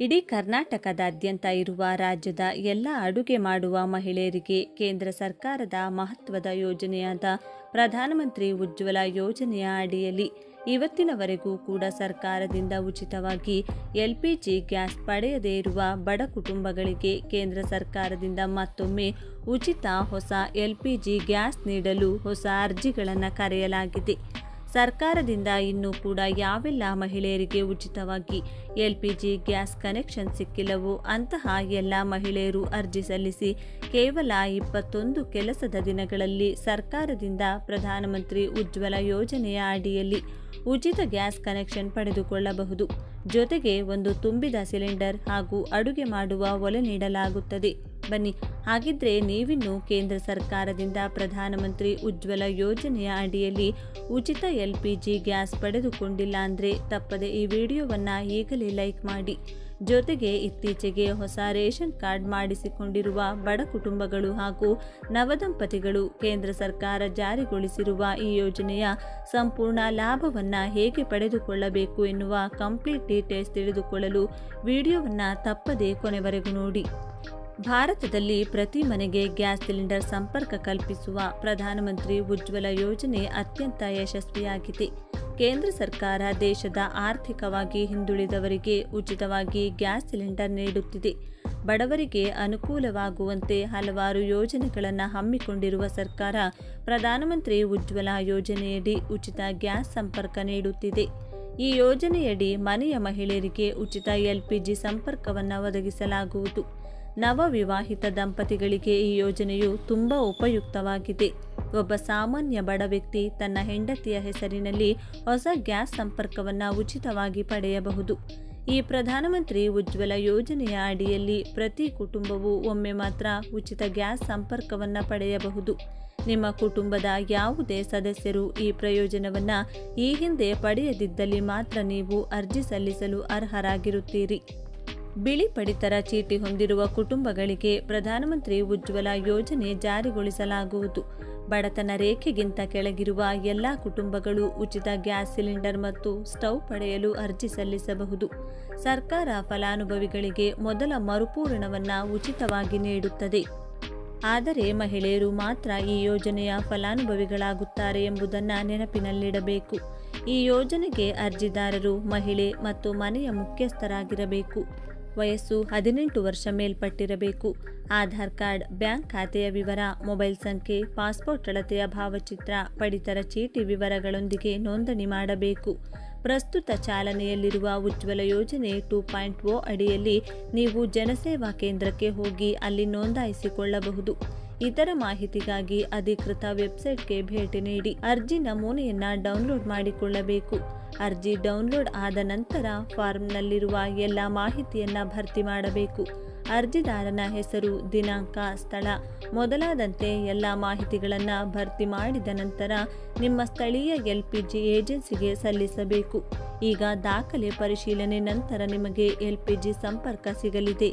ಇಡೀ ಕರ್ನಾಟಕದಾದ್ಯಂತ ಇರುವ ರಾಜ್ಯದ ಎಲ್ಲ ಅಡುಗೆ ಮಾಡುವ ಮಹಿಳೆಯರಿಗೆ ಕೇಂದ್ರ ಸರ್ಕಾರದ ಮಹತ್ವದ ಯೋಜನೆಯಾದ ಪ್ರಧಾನಮಂತ್ರಿ ಉಜ್ವಲ ಯೋಜನೆಯ ಅಡಿಯಲ್ಲಿ ಇವತ್ತಿನವರೆಗೂ ಕೂಡ ಸರ್ಕಾರದಿಂದ ಉಚಿತವಾಗಿ ಎಲ್ಪಿಜಿ ಗ್ಯಾಸ್ ಪಡೆಯದೇ ಇರುವ ಬಡ ಕುಟುಂಬಗಳಿಗೆ ಕೇಂದ್ರ ಸರ್ಕಾರದಿಂದ ಮತ್ತೊಮ್ಮೆ ಉಚಿತ ಹೊಸ ಎಲ್ಪಿಜಿ ಗ್ಯಾಸ್ ನೀಡಲು ಹೊಸ ಅರ್ಜಿಗಳನ್ನು ಕರೆಯಲಾಗಿದೆ. ಸರ್ಕಾರದಿಂದ ಇನ್ನೂ ಕೂಡ ಯಾವೆಲ್ಲ ಮಹಿಳೆಯರಿಗೆ ಉಚಿತವಾಗಿ ಎಲ್ಪಿಜಿ ಗ್ಯಾಸ್ ಕನೆಕ್ಷನ್ ಸಿಕ್ಕಿಲ್ಲವೋ ಅಂತಹ ಎಲ್ಲ ಮಹಿಳೆಯರು ಅರ್ಜಿ ಸಲ್ಲಿಸಿ ಕೇವಲ ಇಪ್ಪತ್ತೊಂದು ಕೆಲಸದ ದಿನಗಳಲ್ಲಿ ಸರ್ಕಾರದಿಂದ ಪ್ರಧಾನಮಂತ್ರಿ ಉಜ್ವಲ ಯೋಜನೆಯ ಅಡಿಯಲ್ಲಿ ಉಚಿತ ಗ್ಯಾಸ್ ಕನೆಕ್ಷನ್ ಪಡೆದುಕೊಳ್ಳಬಹುದು. ಜೊತೆಗೆ ಒಂದು ತುಂಬಿದ ಸಿಲಿಂಡರ್ ಹಾಗೂ ಅಡುಗೆ ಮಾಡುವ ಒಲೆ ನೀಡಲಾಗುತ್ತದೆ. ಬನ್ನಿ. ಹಾಗಿದ್ರೆ ನೀವಿನ್ನು ಕೇಂದ್ರ ಸರ್ಕಾರದಿಂದ ಪ್ರಧಾನಮಂತ್ರಿ ಉಜ್ವಲ ಯೋಜನೆಯ ಅಡಿಯಲ್ಲಿ ಉಚಿತ ಎಲ್ ಪಿ ಜಿ ಗ್ಯಾಸ್ ಪಡೆದುಕೊಂಡಿಲ್ಲ ಅಂದ್ರೆ ತಪ್ಪದೆ ಈ ವಿಡಿಯೋವನ್ನು ಈಗಲೇ ಲೈಕ್ ಮಾಡಿ. ಜೊತೆಗೆ ಇತ್ತೀಚೆಗೆ ಹೊಸ ರೇಷನ್ ಕಾರ್ಡ್ ಮಾಡಿಸಿಕೊಂಡಿರುವ ಬಡ ಕುಟುಂಬಗಳು ಹಾಗೂ ನವದಂಪತಿಗಳು ಕೇಂದ್ರ ಸರ್ಕಾರ ಜಾರಿಗೊಳಿಸಿರುವ ಈ ಯೋಜನೆಯ ಸಂಪೂರ್ಣ ಲಾಭವನ್ನು ಹೇಗೆ ಪಡೆದುಕೊಳ್ಳಬೇಕು ಎನ್ನುವ ಕಂಪ್ಲೀಟ್ ಡೀಟೇಲ್ಸ್ ತಿಳಿದುಕೊಳ್ಳಲು ವಿಡಿಯೋವನ್ನು ತಪ್ಪದೇ ಕೊನೆವರೆಗೂ ನೋಡಿ. ಭಾರತದಲ್ಲಿ ಪ್ರತಿ ಮನೆಗೆ ಗ್ಯಾಸ್ ಸಿಲಿಂಡರ್ ಸಂಪರ್ಕ ಕಲ್ಪಿಸುವ ಪ್ರಧಾನಮಂತ್ರಿ ಉಜ್ವಲ ಯೋಜನೆ ಅತ್ಯಂತ ಯಶಸ್ವಿಯಾಗಿದೆ. ಕೇಂದ್ರ ಸರ್ಕಾರ ದೇಶದ ಆರ್ಥಿಕವಾಗಿ ಹಿಂದುಳಿದವರಿಗೆ ಉಚಿತವಾಗಿ ಗ್ಯಾಸ್ ಸಿಲಿಂಡರ್ ನೀಡುತ್ತಿದೆ. ಬಡವರಿಗೆ ಅನುಕೂಲವಾಗುವಂತೆ ಹಲವಾರು ಯೋಜನೆಗಳನ್ನು ಹಮ್ಮಿಕೊಂಡಿರುವ ಸರ್ಕಾರ ಪ್ರಧಾನಮಂತ್ರಿ ಉಜ್ವಲ ಯೋಜನೆಯಡಿ ಉಚಿತ ಗ್ಯಾಸ್ ಸಂಪರ್ಕ ನೀಡುತ್ತಿದೆ. ಈ ಯೋಜನೆಯಡಿ ಮನೆಯ ಮಹಿಳೆಯರಿಗೆ ಉಚಿತ ಎಲ್ಪಿಜಿ ಸಂಪರ್ಕವನ್ನು ಒದಗಿಸಲಾಗುವುದು. ನವವಿವಾಹಿತ ದಂಪತಿಗಳಿಗೆ ಈ ಯೋಜನೆಯು ತುಂಬ ಉಪಯುಕ್ತವಾಗಿದೆ. ಒಬ್ಬ ಸಾಮಾನ್ಯ ಬಡ ವ್ಯಕ್ತಿ ತನ್ನ ಹೆಂಡತಿಯ ಹೆಸರಿನಲ್ಲಿ ಹೊಸ ಗ್ಯಾಸ್ ಸಂಪರ್ಕವನ್ನು ಉಚಿತವಾಗಿ ಪಡೆಯಬಹುದು. ಈ ಪ್ರಧಾನಮಂತ್ರಿ ಉಜ್ವಲ ಯೋಜನೆಯ ಅಡಿಯಲ್ಲಿ ಪ್ರತಿ ಕುಟುಂಬವು ಒಮ್ಮೆ ಮಾತ್ರ ಉಚಿತ ಗ್ಯಾಸ್ ಸಂಪರ್ಕವನ್ನು ಪಡೆಯಬಹುದು. ನಿಮ್ಮ ಕುಟುಂಬದ ಯಾವುದೇ ಸದಸ್ಯರು ಈ ಪ್ರಯೋಜನವನ್ನು ಈ ಹಿಂದೆ ಪಡೆಯದಿದ್ದಲ್ಲಿ ಮಾತ್ರ ನೀವು ಅರ್ಜಿ ಸಲ್ಲಿಸಲು ಅರ್ಹರಾಗಿರುತ್ತೀರಿ. ಬಿಳಿ ಪಡಿತರ ಚೀಟಿ ಹೊಂದಿರುವ ಕುಟುಂಬಗಳಿಗೆ ಪ್ರಧಾನಮಂತ್ರಿ ಉಜ್ವಲ ಯೋಜನೆ ಜಾರಿಗೊಳಿಸಲಾಗುವುದು. ಬಡತನ ರೇಖೆಗಿಂತ ಕೆಳಗಿರುವ ಎಲ್ಲ ಕುಟುಂಬಗಳು ಉಚಿತ ಗ್ಯಾಸ್ ಸಿಲಿಂಡರ್ ಮತ್ತು ಸ್ಟವ್ ಪಡೆಯಲು ಅರ್ಜಿ ಸಲ್ಲಿಸಬಹುದು. ಸರ್ಕಾರ ಫಲಾನುಭವಿಗಳಿಗೆ ಮೊದಲ ಮರುಪೂರಣವನ್ನು ಉಚಿತವಾಗಿ ನೀಡುತ್ತದೆ. ಆದರೆ ಮಹಿಳೆಯರು ಮಾತ್ರ ಈ ಯೋಜನೆಯ ಫಲಾನುಭವಿಗಳಾಗುತ್ತಾರೆ ಎಂಬುದನ್ನು ನೆನಪಿನಲ್ಲಿಡಬೇಕು. ಈ ಯೋಜನೆಗೆ ಅರ್ಜಿದಾರರು ಮಹಿಳೆ ಮತ್ತು ಮನೆಯ ಮುಖ್ಯಸ್ಥರಾಗಿರಬೇಕು. ವಯಸ್ಸು ಹದಿನೆಂಟು ವರ್ಷ ಮೇಲ್ಪಟ್ಟಿರಬೇಕು. ಆಧಾರ್ ಕಾರ್ಡ್, ಬ್ಯಾಂಕ್ ಖಾತೆಯ ವಿವರ, ಮೊಬೈಲ್ ಸಂಖ್ಯೆ, ಪಾಸ್ಪೋರ್ಟ್ ಅಳತೆಯ ಭಾವಚಿತ್ರ, ಪಡಿತರ ಚೀಟಿ ವಿವರಗಳೊಂದಿಗೆ ನೋಂದಣಿ ಮಾಡಬೇಕು. ಪ್ರಸ್ತುತ ಚಾಲನೆಯಲ್ಲಿರುವ ಉಜ್ವಲ ಯೋಜನೆ ಟೂ ಪಾಯಿಂಟ್ ಓ ಅಡಿಯಲ್ಲಿ ನೀವು ಜನಸೇವಾ ಕೇಂದ್ರಕ್ಕೆ ಹೋಗಿ ಅಲ್ಲಿ ನೋಂದಾಯಿಸಿಕೊಳ್ಳಬಹುದು. ಇತರ ಮಾಹಿತಿಗಾಗಿ ಅಧಿಕೃತ ವೆಬ್ಸೈಟ್ಗೆ ಭೇಟಿ ನೀಡಿ ಅರ್ಜಿ ನಮೂನೆಯನ್ನು ಡೌನ್ಲೋಡ್ ಮಾಡಿಕೊಳ್ಳಬೇಕು. ಅರ್ಜಿ ಡೌನ್ಲೋಡ್ ಆದ ನಂತರ ಫಾರ್ಮ್ನಲ್ಲಿರುವ ಎಲ್ಲ ಮಾಹಿತಿಯನ್ನು ಭರ್ತಿ ಮಾಡಬೇಕು. ಅರ್ಜಿದಾರನ ಹೆಸರು, ದಿನಾಂಕ, ಸ್ಥಳ ಮೊದಲಾದಂತೆ ಎಲ್ಲ ಮಾಹಿತಿಗಳನ್ನು ಭರ್ತಿ ಮಾಡಿದ ನಂತರ ನಿಮ್ಮ ಸ್ಥಳೀಯ ಎಲ್ ಪಿ ಜಿ ಏಜೆನ್ಸಿಗೆ ಸಲ್ಲಿಸಬೇಕು. ಈಗ ದಾಖಲೆ ಪರಿಶೀಲನೆ ನಂತರ ನಿಮಗೆ ಎಲ್ ಪಿ ಜಿ ಸಂಪರ್ಕ ಸಿಗಲಿದೆ.